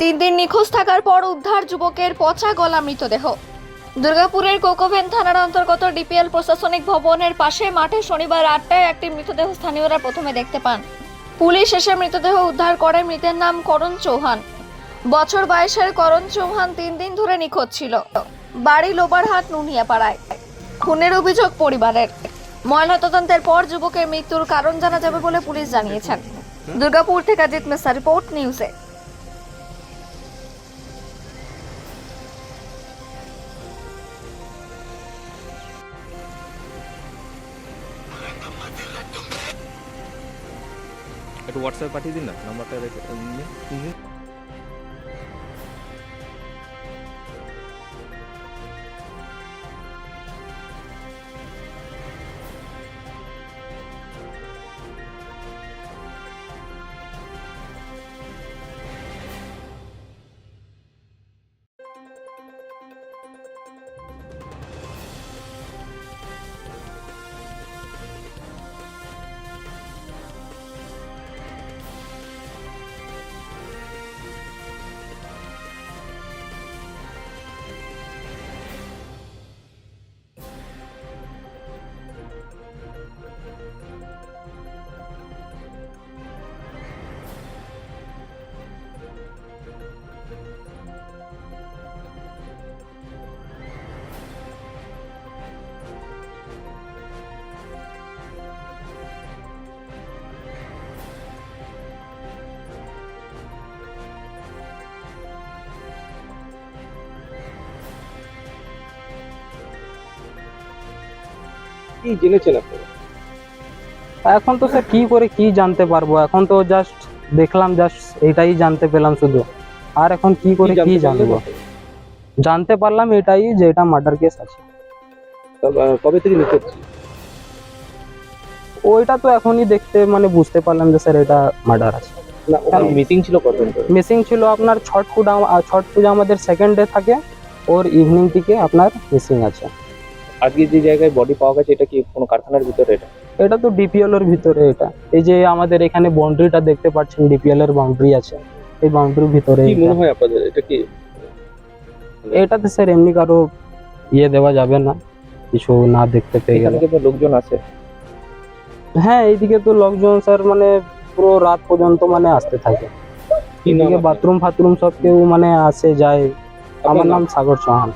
তিন দিন নিখোঁজ থাকার পর উদ্ধার যুবকের পচা গলা মৃতদেহ। দুর্গাপুরের কোকোভেন থানার অন্তর্গত ডিপিএল প্রশাসনিক ভবনের পাশে মাঠে শনিবার আটটায় একটি মৃতদেহ স্থানীয়রা প্রথমে দেখতে পান। পুলিশ এসে মৃতদেহ উদ্ধার করে মৃতের নাম করণ চৌহান। বছর বয়সের করণ চৌহান তিন দিন ধরে নিখোঁজ ছিল। বাড়ি লোবারহাট নুনিয়াপাড়ায়। খুনের অভিযোগ পরিবারের। ময়নাতদন্তের পর যুবকের মৃত্যুর কারণ জানা যাবে বলে পুলিশ জানিয়েছেন। দুর্গাপুর থেকে অজিত মেসা রিপোর্ট নিউজে একটু হোয়াটসঅ্যাপ পাঠিয়ে দিন না নাম্বারটা রেখে কি জেনেছেন আপনারা এখন তো স্যার কি করে কি জানতে পারব? এখন তো জাস্ট দেখলাম জাস্ট এটাই জানতে পেলাম শুধু। আর এখন কি করে কি জানব? জানতে পারলাম এটাই যে এটা মার্ডার কেস আছে। কবে থেকে ছিল? ওইটা তো এখনই দেখতে মানে বুঝতে পারলাম যে স্যার এটা মার্ডার আছে। মিটিং ছিল ধরে? মিসিং ছিল আপনার ছট পূজা ছট পূজা আমাদের সেকেন্ড ডে থাকে। ওর ইভিনিং থেকে আপনার মিসিং আছে। আজকে যে জায়গায় বডি পাওয়া গেছে এটা কি কোনো কারখানার ভিতরে এটা? এটা তো ডিপিএল এর ভিতরে এটা। এই যে আমাদের এখানে বাউন্ডারিটা দেখতে পাচ্ছেন ডিপিএল এর বাউন্ডারি আছে। এই বাউন্ডারির ভিতরে কি মনে হয় আপনাদের? এটা কি? এটাতে স্যার এমনি কারও ইয়ে দেওয়া যাবে না। কিছু না দেখতে পেয়ে গেলে। কিন্তু লোকজন আছে? হ্যাঁ এইদিকে তো লোকজন স্যার মানে পুরো রাত পর্যন্ত মানে আসতে থাকে। এদিকে বাথরুম ফাথরুম সব কেউ মানে আসে যায়। আমার নাম? সাগর চৌহান।